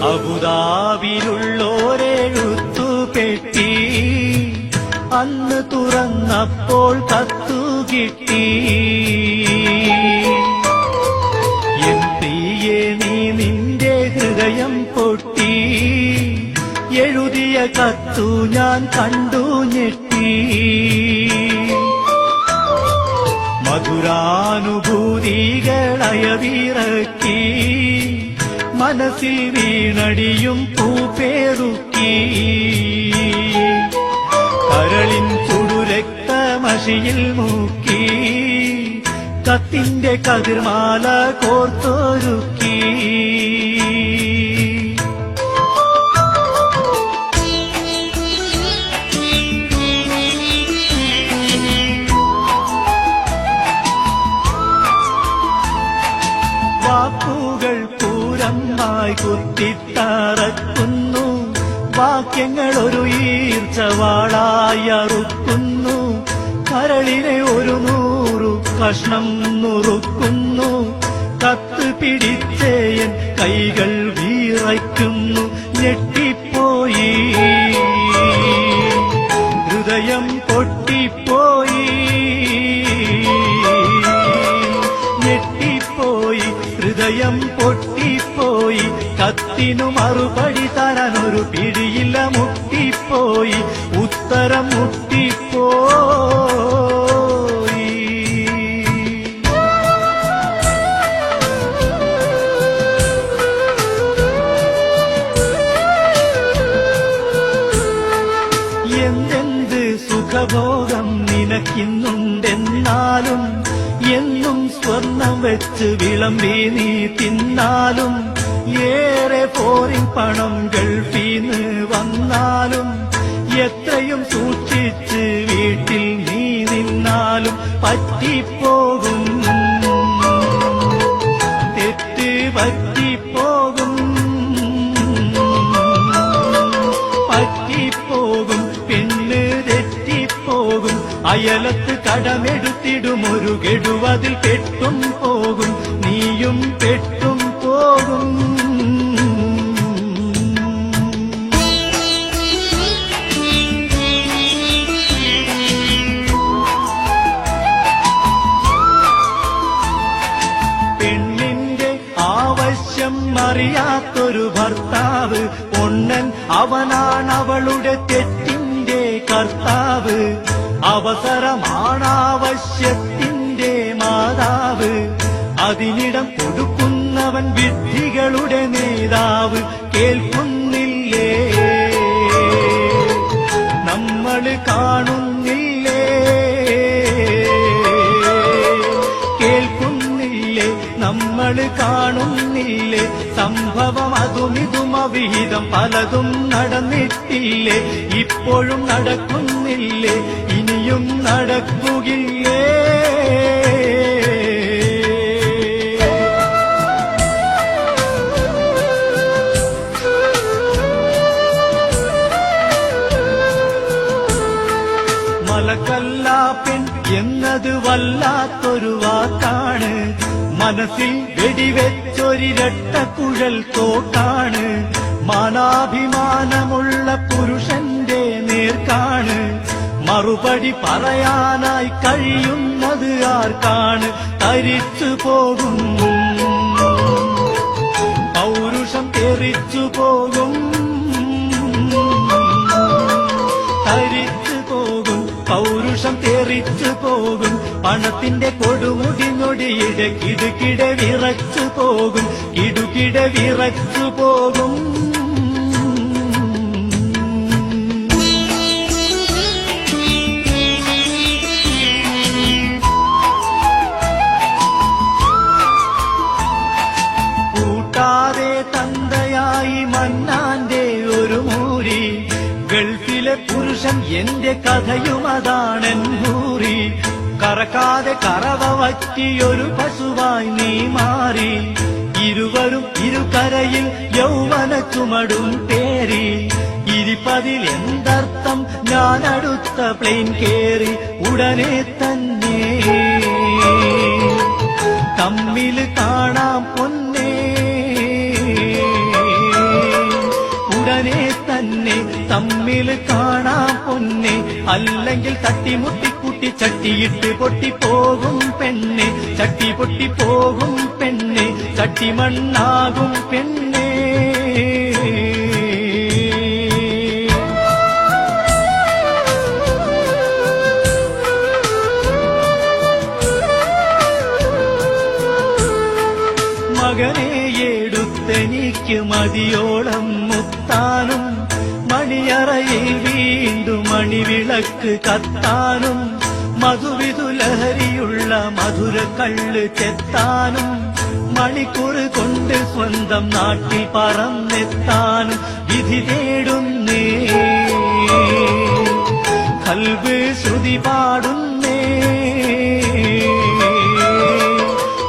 അബുദാബിയിലുള്ളോരെഴുത്തു പെട്ടി. അന്ന് തുറന്നപ്പോൾ കത്തു കിട്ടി. നീ നിന്റെ ഹൃദയം പൊട്ടി. എഴുതിയ കത്തു ഞാൻ കണ്ടു ഞെട്ടി. മധുരാനുഭൂതികളയവിറക്കി. മനസ്സിൽ വീണടിയും പൂപ്പേറുക്കി. കരളിൻ ചുടുരക്തമഷിയിൽ മൂക്കി. കത്തിന്റെ കതിർമാല കോർത്തൊരുക്കി. പൂരമായി കുത്തിത്തറക്കുന്നു. വാക്യങ്ങൾ ഒരു ഈർച്ചവാളായി അറുക്കുന്നു. കരളിനെ ഒരു നൂറു കഷ്ണം നുറുക്കുന്നു. കത്ത് പിടിച്ചേയൻ കൈകൾ വീറയ്ക്കുന്നു. ഹൃദയം പൊട്ടിപ്പോയി കത്തിനു മറുപടി തരാനൊരു പിടിയില്ല മുട്ടിപ്പോയി ഉത്തരം മുട്ടിപ്പോയി എന്തെന്ത് സുഖഭോഗം നിനക്കിന്നുണ്ടെന്നാലും എന്നും സ്വർണം വെച്ച് വിളമ്പി നീ തിന്നാലും ഏറെ പോരിൻ പണം ഗൾഫീന്ന് വന്നാലും എത്രയും സൂക്ഷിച്ച് വീട്ടിൽ നീ നിന്നാലും പറ്റിപ്പോകും അയലത്ത് കടമെടുത്തിടും ഒരു ഗഡുവതിൽ പെട്ടും പോകും നീയും പെട്ടും പോകും പെണ്ണിന്റെ ആവശ്യം അറിയാത്തൊരു ഭർത്താവ് പൊണ്ണൻ അവനാണ് അവളുടെ തെറ്റിന്റെ കർത്താവ് അവസരമാണാവശ്യത്തിന്റെ മാതാവ്. അതിനിടം കൊടുക്കുന്നവൻ വിദ്ധികളുടെ നേതാവ്. കേൾക്കുന്നില്ലേ? നമ്മൾ കാണുന്നില്ലേ? കേൾക്കുന്നില്ലേ? നമ്മൾ കാണുന്നില്ലേ? സംഭവം അതും ഇതും അവിഹിതം പലതും നടന്നിട്ടില്ലേ? ഇപ്പോഴും നടക്കുന്നില്ലേ? ഇനിയും നടക്കുകയേ മലക്കല്ലാപ്പിൻ എന്നത് വല്ലാത്തൊരു വാക്കാണ്. മനസ്സിൽ വെടിവെച്ചൊരിരട്ട കുഴൽ തോട്ടാണ്. മാനാഭിമാനമുള്ള നേർക്കാണ് മറുപടി പറയാനായി കഴിയുന്നത് ആർക്കാണ്? തരിച്ചു പോകും പൗരുഷം തെറിച്ചു പോകും. തരിച്ചു പോകും. പൗരുഷം തെറിച്ചു പോകും. പണത്തിന്റെ കൊടുമുടി നൊടിയിടെ കിടുകിട വിറച്ചു പോകും. കിടുകിട വിറച്ചു പോകും. പുരുഷൻ എന്റെ കഥയും അതാണെൻ ഭൂരി കറക്കാതെ കറവ വറ്റിയൊരു പശുവായി നീ മാറി. ഇരുവരും ഇരുകരയിൽ യൗവന ചുമടും പേരി ഇരിപ്പതിൽ എന്തർത്ഥം ഞാൻ അടുത്ത പ്ലെയിൻ കേറി ഉടനെ തന്നെ. തമ്മിൽ കാണാം പൊന്നേ. ഉടനെ തമ്മിൽ കാണാം പൊന്നെ അല്ലെങ്കിൽ തട്ടിമുട്ടിക്കുട്ടി ചട്ടിയിട്ട് പൊട്ടിപ്പോകും പെണ്ണെ ചട്ടി പൊട്ടിപ്പോകും പെണ്ണെ ചട്ടി മണ്ണാകും പെണ്ണെ മകനെ എടുത്തെനിക്ക് മതിയോളം മണിവിളക്ക് കത്താനും മധുവിതുലഹരിയുള്ള മധുര കള്ള് ചെത്താനും മണിക്കൂർ കൊണ്ട് സ്വന്തം നാട്ടിൽ പറന്നെത്താനും വിധി തേടുന്നേ. കൽവ് ശ്രുതി പാടുന്നേ.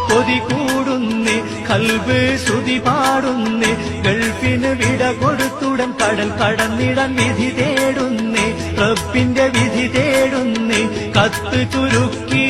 കൊതി കൂടുന്നേ. കൽവ് ശ്രുതി പാടുന്നേ. ഗൾഫിന് വിട കൊടുത്തുടൻ കടൽ കടന്നിടൻ വിധി തേടുന്നേ. റബ്ബിന്റെ വിധി തേടുന്നേ. കത്ത് ചുരുക്കി